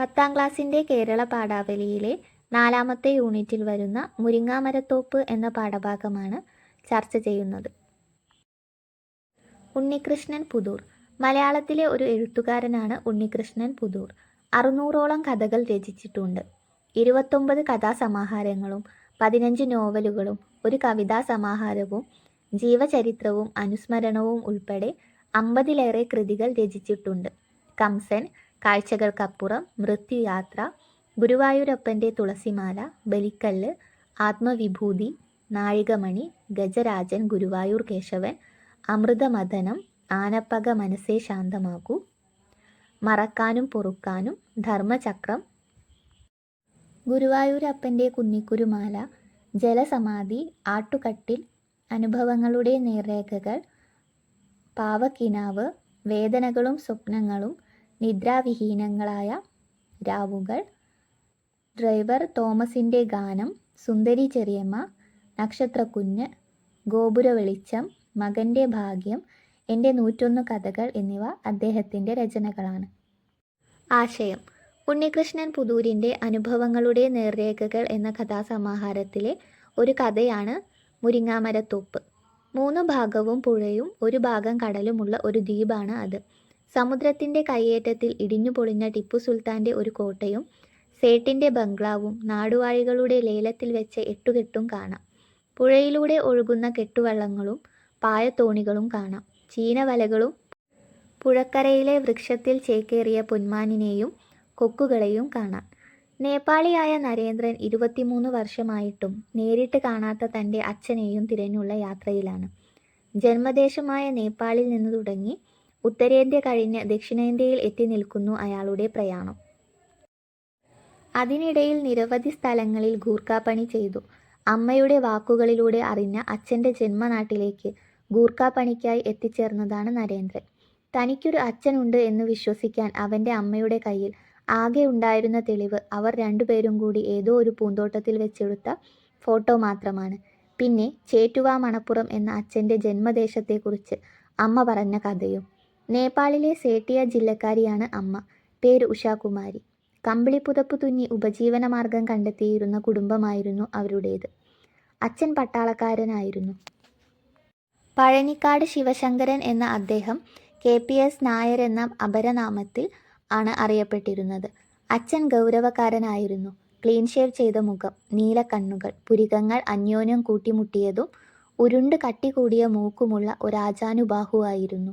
പത്താം ക്ലാസ്സിന്റെ കേരള പാഠാവലിയിലെ നാലാമത്തെ യൂണിറ്റിൽ വരുന്ന മുരിങ്ങാമരത്തോപ്പ് എന്ന പാഠഭാഗമാണ് ചർച്ച ചെയ്യുന്നത്. ഉണ്ണികൃഷ്ണൻ പുതൂർ. മലയാളത്തിലെ ഒരു എഴുത്തുകാരനാണ് ഉണ്ണികൃഷ്ണൻ പുതൂർ. അറുന്നൂറോളം കഥകൾ രചിച്ചിട്ടുണ്ട്. ഇരുപത്തൊമ്പത് കഥാസമാഹാരങ്ങളും പതിനഞ്ച് നോവലുകളും ഒരു കവിതാ സമാഹാരവും ജീവചരിത്രവും അനുസ്മരണവും ഉൾപ്പെടെ അമ്പതിലേറെ കൃതികൾ രചിച്ചിട്ടുണ്ട്. കംസൻ കാഴ്ചകൾക്കപ്പുറം മൃത്യുയാത്ര ഗുരുവായൂരപ്പന്റെ തുളസിമാല ബലിക്കല്ല് ആത്മവിഭൂതി നാഴികമണി ഗജരാജൻ ഗുരുവായൂർ കേശവൻ അമൃതമഥനം ആനപ്പക മനസ്സേ ശാന്തമാകൂ മറക്കാനും പൊറുക്കാനും ധർമ്മചക്രം. ഗുരുവായൂരപ്പന്റെ കുന്നിക്കുരുമാല ജലസമാധി ആട്ടുകട്ടിൽ അനുഭവങ്ങളുടെ നേർരേഖകൾ പാവക്കിനാവ് വേദനകളും സ്വപ്നങ്ങളും നിദ്രാവിഹീനങ്ങളായ രാവുകൾ ഡ്രൈവർ തോമസിന്റെ ഗാനം സുന്ദരി ചെറിയമ്മ നക്ഷത്രക്കുഞ്ഞ് ഗോപുര വെളിച്ചം മകന്റെ ഭാഗ്യം എന്റെ നൂറ്റൊന്ന് കഥകൾ എന്നിവ അദ്ദേഹത്തിന്റെ രചനകളാണ്. ആശയം. ഉണ്ണികൃഷ്ണൻ പുതൂരിന്റെ അനുഭവങ്ങളുടെ നേർരേഖകൾ എന്ന കഥാസമാഹാരത്തിലെ ഒരു കഥയാണ് മുരിങ്ങാമരത്തോപ്പ്. മൂന്ന് ഭാഗവും പുഴയും ഒരു ഭാഗം കടലുമുള്ള ഒരു ദ്വീപാണ് അത്. സമുദ്രത്തിന്റെ കയ്യേറ്റത്തിൽ ഇടിഞ്ഞു പൊളിഞ്ഞ ടിപ്പു സുൽത്താന്റെ ഒരു കോട്ടയും സേട്ടിന്റെ ബംഗ്ലാവും നാടുവാഴികളുടെ ലേലത്തിൽ വെച്ച എട്ടുകെട്ടും കാണാം. പുഴയിലൂടെ ഒഴുകുന്ന കെട്ടുവള്ളങ്ങളും പായത്തോണികളും കാണാം. ചീനവലകളും പുഴക്കരയിലെ വൃക്ഷത്തിൽ ചേക്കേറിയ പൊന്മാനിനെയും കൊക്കുകളെയും കാണാം. നേപ്പാളിയായ നരേന്ദ്രൻ ഇരുപത്തിമൂന്ന് വർഷമായിട്ടും നേരിട്ട് കാണാത്ത തന്റെ അച്ഛനെയും തിരഞ്ഞുള്ള യാത്രയിലാണ്. ജന്മദേശമായ നേപ്പാളിൽ നിന്ന് തുടങ്ങി ഉത്തരേന്ത്യ കഴിഞ്ഞ് ദക്ഷിണേന്ത്യയിൽ എത്തി നിൽക്കുന്നു അയാളുടെ പ്രയാണം. അതിനിടയിൽ നിരവധി സ്ഥലങ്ങളിൽ ഗൂർഖാപ്പണി ചെയ്തു. അമ്മയുടെ വാക്കുകളിലൂടെ അറിഞ്ഞ അച്ഛന്റെ ജന്മനാട്ടിലേക്ക് ഗൂർഖാപ്പണിക്കായി എത്തിച്ചേർന്നതാണ് നരേന്ദ്രൻ. തനിക്കൊരു അച്ഛനുണ്ട് എന്ന് വിശ്വസിക്കാൻ അവന്റെ അമ്മയുടെ കയ്യിൽ ആകെ ഉണ്ടായിരുന്ന തെളിവ് അവർ രണ്ടുപേരും കൂടി ഏതോ ഒരു പൂന്തോട്ടത്തിൽ വെച്ചെടുത്ത ഫോട്ടോ മാത്രമാണ്. പിന്നെ ചേറ്റുവാ മണപ്പുറം എന്ന അച്ഛന്റെ ജന്മദേശത്തെക്കുറിച്ച് അമ്മ പറഞ്ഞ കഥയും നേപ്പാളിലെ സേട്ടിയ ജില്ലക്കാരിയാണ് അമ്മ. പേര് ഉഷാകുമാരി. കമ്പിളി പുതപ്പ് തുന്നി ഉപജീവനമാർഗം കണ്ടെത്തിയിരുന്ന കുടുംബമായിരുന്നു അവരുടേത്. അച്ഛൻ പട്ടാളക്കാരനായിരുന്നു. പഴനിക്കാട് ശിവശങ്കരൻ എന്ന അദ്ദേഹം കെ പി എസ് നായർ എന്ന അപരനാമത്തിൽ ആണ് അറിയപ്പെട്ടിരുന്നത്. അച്ഛൻ ഗൗരവക്കാരനായിരുന്നു. ക്ലീൻ ഷേവ് ചെയ്ത മുഖം നീല കണ്ണുകൾ പുരികങ്ങൾ അന്യോന്യം കൂട്ടിമുട്ടിയതും ഉരുണ്ട് കട്ടി കൂടിയ മൂക്കുമുള്ള ഒരാജാനുബാഹുവായിരുന്നു.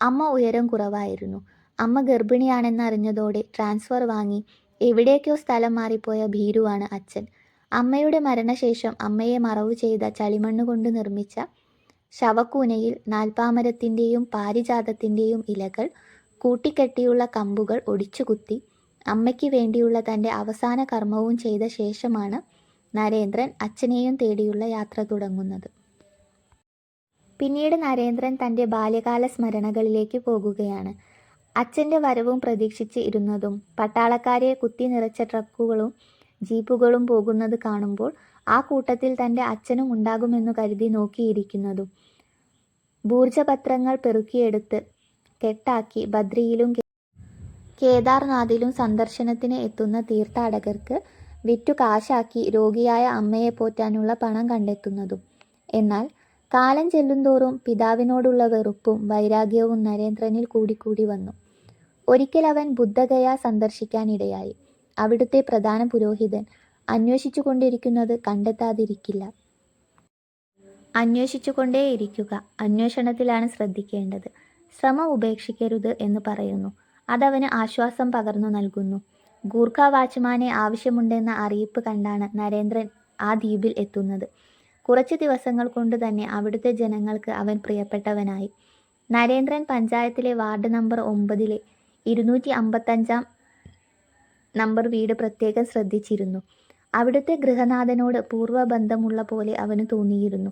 അമ്മ ഉയരം കുറവായിരുന്നു. അമ്മ ഗർഭിണിയാണെന്ന് അറിഞ്ഞതോടെ ട്രാൻസ്ഫർ വാങ്ങി. എവിടേക്കോ സ്ഥലം മാറിപ്പോയ ഭീരുവാണ് അച്ഛൻ. അമ്മയുടെ മരണശേഷം അമ്മയെ മറവ് ചെയ്ത ചളിമണ്ണ് കൊണ്ട് നിർമ്മിച്ച ശവക്കൂനയിൽ നാൽപ്പാമരത്തിന്റെയും പാരിജാതത്തിന്റെയും ഇലകൾ കൂട്ടിക്കെട്ടിയുള്ള കമ്പുകൾ ഒടിച്ചുകുത്തി അമ്മയ്ക്ക് വേണ്ടിയുള്ള തന്റെ അവസാന കർമ്മവും ചെയ്ത ശേഷമാണ് നരേന്ദ്രൻ അച്ഛനെയും തേടിയുള്ള യാത്ര തുടങ്ങുന്നത്. പിന്നീട് നരേന്ദ്രൻ തന്റെ ബാല്യകാല സ്മരണകളിലേക്ക് പോകുകയാണ്. അച്ഛന്റെ വരവും പ്രതീക്ഷിച്ച് ഇരുന്നതും പട്ടാളക്കാരെ കുത്തി നിറച്ച ട്രക്കുകളും ജീപ്പുകളും പോകുന്നത് കാണുമ്പോൾ ആ കൂട്ടത്തിൽ തന്റെ അച്ഛനും ഉണ്ടാകുമെന്നു കരുതി നോക്കിയിരിക്കുന്നതും. ഭൂർജപത്രങ്ങൾ പെറുക്കിയെടുത്ത് കെട്ടാക്കി ബദ്രിയിലും കേദാർനാഥിലും സന്ദർശനത്തിന് എത്തുന്ന തീർത്ഥാടകർക്ക് വിറ്റു കാശാക്കി രോഗിയായ അമ്മയെ പോറ്റാനുള്ള പണം കണ്ടെത്തുന്നതും. എന്നാൽ കാലം ചെല്ലുന്തോറും പിതാവിനോടുള്ള വെറുപ്പും വൈരാഗ്യവും നരേന്ദ്രനിൽ കൂടിക്കൂടി വന്നു. ഒരിക്കൽ അവൻ ബുദ്ധഗയ സന്ദർശിക്കാനിടയായി. അവിടുത്തെ പ്രധാന പുരോഹിതൻ അന്വേഷിച്ചു കൊണ്ടിരിക്കുന്നത് കണ്ടെത്താതിരിക്കില്ല. അന്വേഷിച്ചു കൊണ്ടേയിരിക്കുക അന്വേഷണത്തിലാണ് ശ്രദ്ധിക്കേണ്ടത്. ശ്രമം ഉപേക്ഷിക്കരുത് എന്ന് പറയുന്നു. അതവന് ആശ്വാസം പകർന്നു നൽകുന്നു. ഗൂർഖ വാച്ച്മാനെ ആവശ്യമുണ്ടെന്ന അറിയിപ്പ് കണ്ടാണ് നരേന്ദ്രൻ ആ ദ്വീപിൽ എത്തുന്നത്. കുറച്ച് ദിവസങ്ങൾ കൊണ്ട് തന്നെ അവിടുത്തെ ജനങ്ങൾക്ക് അവൻ പ്രിയപ്പെട്ടവനായി. നരേന്ദ്രൻ പഞ്ചായത്തിലെ വാർഡ് നമ്പർ ഒമ്പതിലെ ഇരുന്നൂറ്റി അമ്പത്തഞ്ചാം നമ്പർ വീട് പ്രത്യേകം ശ്രദ്ധിച്ചിരുന്നു. അവിടുത്തെ ഗൃഹനാഥനോട് പൂർവബന്ധമുള്ള പോലെ അവന് തോന്നിയിരുന്നു.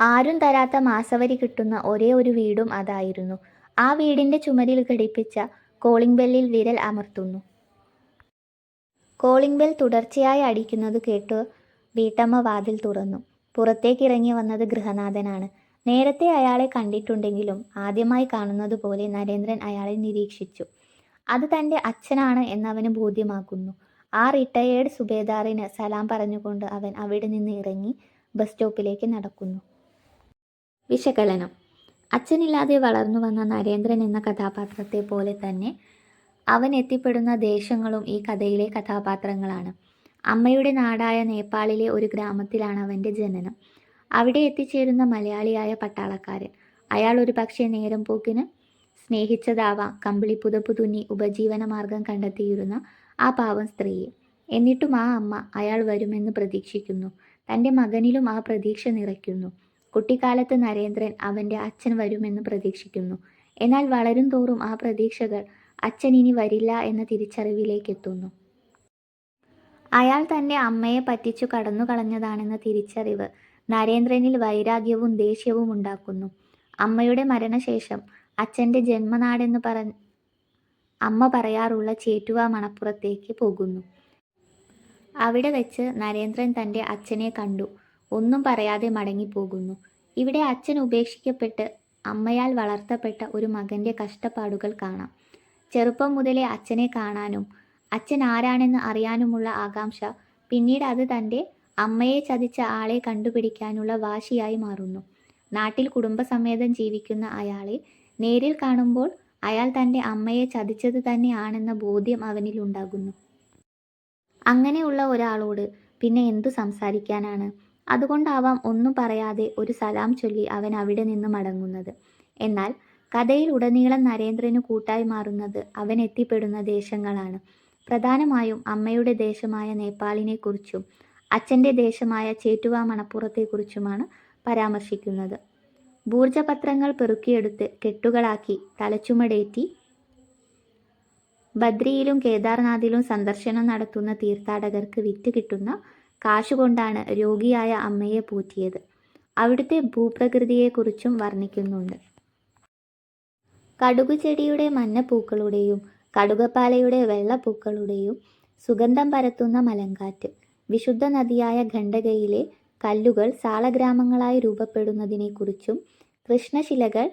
ആരും തരാത്ത മാസവരി കിട്ടുന്ന ഒരേ ഒരു വീടും അതായിരുന്നു. ആ വീടിന്റെ ചുമരിൽ ഘടിപ്പിച്ച കോളിംഗ് ബെല്ലിൽ വിരൽ അമർത്തുന്നു. കോളിംഗ് ബെൽ തുടർച്ചയായി അടിക്കുന്നത് കേട്ട് വീട്ടമ്മ വാതിൽ തുറന്നു. പുറത്തേക്കിറങ്ങി വന്നത് ഗൃഹനാഥനാണ്. നേരത്തെ അയാളെ കണ്ടിട്ടുണ്ടെങ്കിലും ആദ്യമായി കാണുന്നത് പോലെ നരേന്ദ്രൻ അയാളെ നിരീക്ഷിച്ചു. അത് തന്റെ അച്ഛനാണ് എന്നവന് ബോധ്യമാക്കുന്നു. ആ റിട്ടയേർഡ് സുബേദാറിന് സലാം പറഞ്ഞുകൊണ്ട് അവൻ അവിടെ നിന്ന് ഇറങ്ങി ബസ് സ്റ്റോപ്പിലേക്ക് നടക്കുന്നു. വിശകലനം. അച്ഛനില്ലാതെ വളർന്നു വന്ന നരേന്ദ്രൻ എന്ന കഥാപാത്രത്തെ പോലെ തന്നെ അവൻ എത്തിപ്പെടുന്ന ദേശങ്ങളും ഈ കഥയിലെ കഥാപാത്രങ്ങളാണ്. അമ്മയുടെ നാടായ നേപ്പാളിലെ ഒരു ഗ്രാമത്തിലാണ് അവന്റെ ജനനം. അവിടെ എത്തിച്ചേരുന്ന മലയാളിയായ പട്ടാളക്കാരൻ. അയാൾ ഒരു പക്ഷേ നേരം പോക്കിന് സ്നേഹിച്ചതാവാം. കമ്പിളി പുതപ്പ് തുന്നി ഉപജീവന മാർഗം കണ്ടെത്തിയിരുന്ന ആ പാവം സ്ത്രീയെ. എന്നിട്ടും ആ അമ്മ അയാൾ വരുമെന്ന് പ്രതീക്ഷിക്കുന്നു. തന്റെ മകനിലും ആ പ്രതീക്ഷ നിറയ്ക്കുന്നു. കുട്ടിക്കാലത്ത് നരേന്ദ്രൻ അവന്റെ അച്ഛൻ വരുമെന്ന് പ്രതീക്ഷിക്കുന്നു. എന്നാൽ വളരും തോറും ആ പ്രതീക്ഷകൾ അച്ഛൻ ഇനി വരില്ല എന്ന തിരിച്ചറിവിലേക്ക് എത്തുന്നു അയാൾ തന്റെ അമ്മയെ പറ്റിച്ചു കടന്നു കളഞ്ഞതാണെന്ന തിരിച്ചറിവ് നരേന്ദ്രനിൽ വൈരാഗ്യവും ദേഷ്യവും ഉണ്ടാക്കുന്നു. അമ്മയുടെ മരണശേഷം അച്ഛന്റെ ജന്മനാടെന്ന് പറ അമ്മ പറയാറുള്ള ചേറ്റുവ മണപ്പുറത്തേക്ക് പോകുന്നു. അവിടെ വെച്ച് നരേന്ദ്രൻ തന്റെ അച്ഛനെ കണ്ടു. ഒന്നും പറയാതെ മടങ്ങിപ്പോകുന്നു. ഇവിടെ അച്ഛൻ ഉപേക്ഷിക്കപ്പെട്ട് അമ്മയാൽ വളർത്തപ്പെട്ട ഒരു മകന്റെ കഷ്ടപ്പാടുകൾ കാണാം. ചെറുപ്പം മുതലേ അച്ഛനെ കാണാനും അച്ഛൻ ആരാണെന്ന് അറിയാനുമുള്ള ആകാംക്ഷ. പിന്നീട് അത് തന്റെ അമ്മയെ ചതിച്ച ആളെ കണ്ടുപിടിക്കാനുള്ള വാശിയായി മാറുന്നു. നാട്ടിൽ കുടുംബസമേതം ജീവിക്കുന്ന അയാളെ നേരിൽ കാണുമ്പോൾ അയാൾ തന്റെ അമ്മയെ ചതിച്ചത് തന്നെയാണെന്ന ബോധ്യം അവനിൽ ഉണ്ടാകുന്നു. അങ്ങനെയുള്ള ഒരാളോട് പിന്നെ എന്തു സംസാരിക്കാനാണ്? അതുകൊണ്ടാവാം ഒന്നും പറയാതെ ഒരു സലാം ചൊല്ലി അവൻ അവിടെ നിന്ന് മടങ്ങുന്നത്. എന്നാൽ കഥയിൽ ഉടനീളം നരേന്ദ്രന് കൂട്ടായി മാറുന്നത് അവൻ എത്തിപ്പെടുന്ന ദേശങ്ങളാണ്. പ്രധാനമായും അമ്മയുടെ ദേശമായ നേപ്പാളിനെക്കുറിച്ചും അച്ഛന്റെ ദേശമായ ചേറ്റുവ മണപ്പുറത്തെക്കുറിച്ചുമാണ് പരാമർശിക്കുന്നത്. ഭൂർജപത്രങ്ങൾ പെറുക്കിയെടുത്ത് കെട്ടുകളാക്കി തലച്ചുമടേറ്റി ബദ്രിയിലും കേദാർനാഥിലും സന്ദർശനം നടത്തുന്ന തീർത്ഥാടകർക്ക് വിറ്റ് കിട്ടുന്ന കാശുകൊണ്ടാണ് രോഗിയായ അമ്മയെ പൂറ്റിയത്. അവിടുത്തെ ഭൂപ്രകൃതിയെക്കുറിച്ചും വർണിക്കുന്നുണ്ട്. കടുകു ചെടിയുടെ മഞ്ഞപ്പൂക്കളുടെയും കടുകപ്പാലയുടെ വെള്ളപ്പൂക്കളുടെയും സുഗന്ധം പരത്തുന്ന മലങ്കാറ്റ്. വിശുദ്ധ നദിയായ ഖണ്ഡകയിലെ കല്ലുകൾ സാളഗ്രാമങ്ങളായി രൂപപ്പെടുന്നതിനെക്കുറിച്ചും കൃഷ്ണശിലകൾ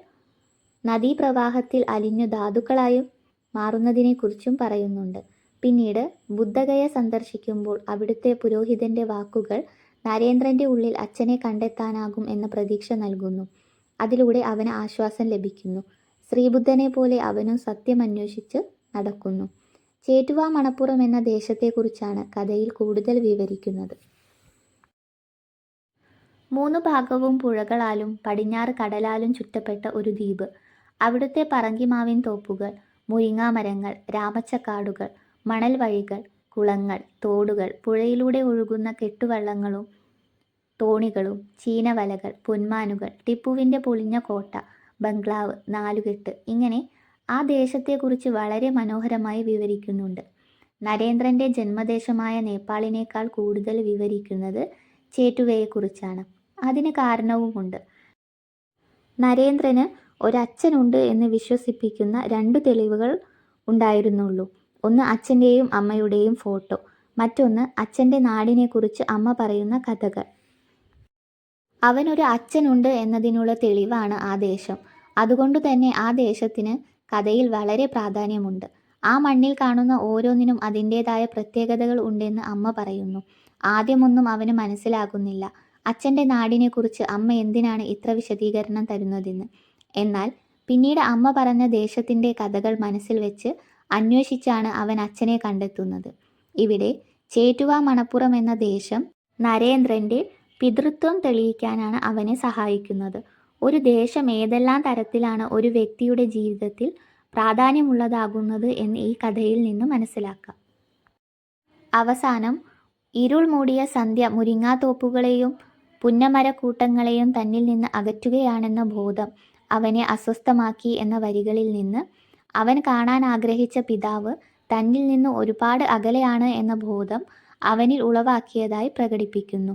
നദീപ്രവാഹത്തിൽ അലിഞ്ഞു ധാതുക്കളായും മാറുന്നതിനെക്കുറിച്ചും പറയുന്നുണ്ട്. പിന്നീട് ബുദ്ധഗയ സന്ദർശിക്കുമ്പോൾ അവിടുത്തെ പുരോഹിതന്റെ വാക്കുകൾ നരേന്ദ്രന്റെ ഉള്ളിൽ അച്ഛനെ കണ്ടെത്താനാകും എന്ന പ്രതീക്ഷ നൽകുന്നു. അതിലൂടെ അവന് ആശ്വാസം ലഭിക്കുന്നു. ശ്രീബുദ്ധനെ പോലെ അവനും സത്യം അന്വേഷിച്ച് നടക്കുന്നു. ചേറ്റുവ മണപ്പുറം എന്ന ദേശത്തെക്കുറിച്ചാണ് കഥയിൽ കൂടുതൽ വിവരിക്കുന്നത്. മൂന്ന് ഭാഗവും പുഴകളാലും പടിഞ്ഞാറ് കടലാലും ചുറ്റപ്പെട്ട ഒരു ദ്വീപ്. അവിടുത്തെ പറങ്കിമാവിൻ തോപ്പുകൾ മുരിങ്ങാമരങ്ങൾ രാമച്ചക്കാടുകൾ മണൽ വഴികൾ കുളങ്ങൾ തോടുകൾ പുഴയിലൂടെ ഒഴുകുന്ന കെട്ടുവള്ളങ്ങളും തോണികളും ചീനവലകൾ പൊന്മാനുകൾ ടിപ്പുവിന്റെ പൊളിഞ്ഞ കോട്ട ബംഗ്ലാവ് നാലുകെട്ട് ഇങ്ങനെ ആ ദേശത്തെക്കുറിച്ച് വളരെ മനോഹരമായി വിവരിക്കുന്നുണ്ട്. നരേന്ദ്രന്റെ ജന്മദേശമായ നേപ്പാളിനേക്കാൾ കൂടുതൽ വിവരിക്കുന്നത് ചേറ്റുവയെക്കുറിച്ചാണ് അതിന് കാരണവുമുണ്ട്. നരേന്ദ്രന് ഒരച്ഛനുണ്ട് എന്ന് വിശ്വസിപ്പിക്കുന്ന രണ്ടു തെളിവുകൾ ഉണ്ടായിരുന്നുള്ളൂ. ഒന്ന് അച്ഛന്റെയും അമ്മയുടെയും ഫോട്ടോ മറ്റൊന്ന് അച്ഛന്റെ നാടിനെക്കുറിച്ച് അമ്മ പറയുന്ന കഥകൾ. അവനൊരു അച്ഛനുണ്ട് എന്നതിനുള്ള തെളിവാണ് ആ ദേശം. അതുകൊണ്ട് തന്നെ ആ ദേശത്തിന് കഥയിൽ വളരെ പ്രാധാന്യമുണ്ട്. ആ മണ്ണിൽ കാണുന്ന ഓരോന്നിനും അതിന്റേതായ പ്രത്യേകതകൾ ഉണ്ടെന്ന് അമ്മ പറയുന്നു. ആദ്യമൊന്നും അവന് മനസ്സിലാകുന്നില്ല. അച്ഛന്റെ നാടിനെക്കുറിച്ച് അമ്മ എന്തിനാണ് ഇത്ര വിശദീകരണം തരുന്നതെന്ന്. എന്നാൽ പിന്നീട് അമ്മ പറഞ്ഞ ദേശത്തിന്റെ കഥകൾ മനസ്സിൽ വെച്ച് അന്വേഷിച്ചാണ് അവൻ അച്ഛനെ കണ്ടെത്തുന്നത്. ഇവിടെ ചേറ്റുവ മണപ്പുറം എന്ന ദേശം നരേന്ദ്രന്റെ പിതൃത്വം തെളിയിക്കാനാണ് അവനെ സഹായിക്കുന്നത്. ഒരു ദേശം ഏതെല്ലാം തരത്തിലാണ് ഒരു വ്യക്തിയുടെ ജീവിതത്തിൽ പ്രാധാന്യമുള്ളതാകുന്നത് എന്ന് ഈ കഥയിൽ നിന്ന് മനസ്സിലാക്കാം. അവസാനം ഇരുൾ മൂടിയ സന്ധ്യ മുരിങ്ങാത്തോപ്പുകളെയും പുന്നമരക്കൂട്ടങ്ങളെയും തന്നിൽ നിന്ന് അകറ്റുകയാണെന്ന ബോധം അവനെ അസ്വസ്ഥമാക്കി എന്ന വരികളിൽ നിന്ന് അവൻ കാണാൻ ആഗ്രഹിച്ച പിതാവ് തന്നിൽ നിന്ന് ഒരുപാട് അകലെയാണ് എന്ന ബോധം അവനിൽ ഉളവാക്കിയതായി പ്രകടിപ്പിക്കുന്നു.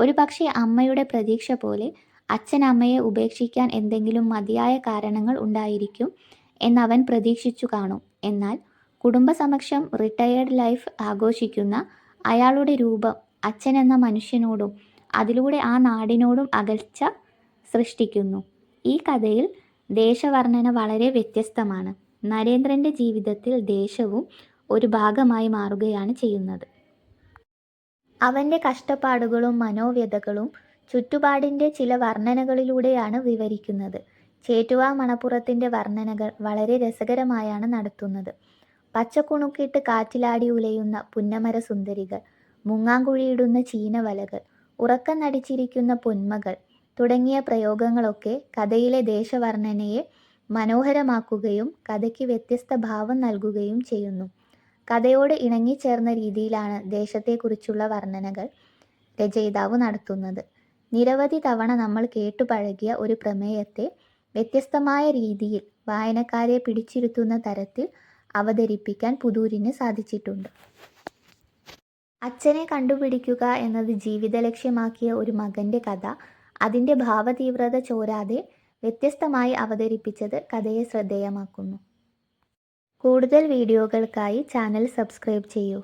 ഒരുപക്ഷെ അമ്മയുടെ പ്രതീക്ഷ പോലെ അച്ഛൻ അമ്മയെ ഉപേക്ഷിക്കാൻ എന്തെങ്കിലും മതിയായ കാരണങ്ങൾ ഉണ്ടായിരിക്കും എന്നവൻ പ്രതീക്ഷിച്ചു കാണും. എന്നാൽ കുടുംബസമക്ഷം റിട്ടയേർഡ് ലൈഫ് ആഘോഷിക്കുന്ന അയാളുടെ രൂപം അച്ഛൻ എന്ന മനുഷ്യനോടും അതിലൂടെ ആ നാടിനോടും അകൽച്ച സൃഷ്ടിക്കുന്നു. ഈ കഥയിൽ ദേശവർണന വളരെ വ്യത്യസ്തമാണ്. നരേന്ദ്രന്റെ ജീവിതത്തിൽ ദേശവും ഒരു ഭാഗമായി മാറുകയാണ് ചെയ്യുന്നത്. അവന്റെ കഷ്ടപ്പാടുകളും മനോവ്യഥകളും ചുറ്റുപാടിന്റെ ചില വർണനകളിലൂടെയാണ് വിവരിക്കുന്നത്. ചേറ്റുവ മണപ്പുറത്തിന്റെ വർണനകൾ വളരെ രസകരമായാണ് നടത്തുന്നത്. പച്ചക്കുണുക്കിട്ട് കാറ്റിലാടി ഉലയുന്ന പുന്നമര സുന്ദരികൾ മുങ്ങാങ്കുഴിയിടുന്ന ചീനവലകൾ ഉറക്കം നടിച്ചിരിക്കുന്ന പൊന്മകൾ തുടങ്ങിയ പ്രയോഗങ്ങളൊക്കെ കഥയിലെ ദേശവർണനയെ മനോഹരമാക്കുകയും കഥയ്ക്ക് വ്യത്യസ്ത ഭാവം നൽകുകയും ചെയ്യുന്നു. കഥയോട് ഇണങ്ങിച്ചേർന്ന രീതിയിലാണ് ദേശത്തെക്കുറിച്ചുള്ള വർണനകൾ രചയിതാവ് നടത്തുന്നത്. നിരവധി തവണ നമ്മൾ കേട്ടു പഴകിയ ഒരു പ്രമേയത്തെ വ്യത്യസ്തമായ രീതിയിൽ വായനക്കാരെ പിടിച്ചിരുത്തുന്ന തരത്തിൽ അവതരിപ്പിക്കാൻ പുതൂരിന് സാധിച്ചിട്ടുണ്ട്. അച്ഛനെ കണ്ടുപിടിക്കുക എന്നത് ജീവിത ലക്ഷ്യമാക്കിയ ഒരു മകന്റെ കഥ അതിന്റെ ഭാവതീവ്രത ചോരാതെ വ്യത്യസ്തമായി അവതരിപ്പിച്ചത് കഥയെ ശ്രദ്ധേയമാക്കുന്നു. കൂടുതൽ വീഡിയോകൾക്കായി ചാനൽ സബ്സ്ക്രൈബ് ചെയ്യൂ.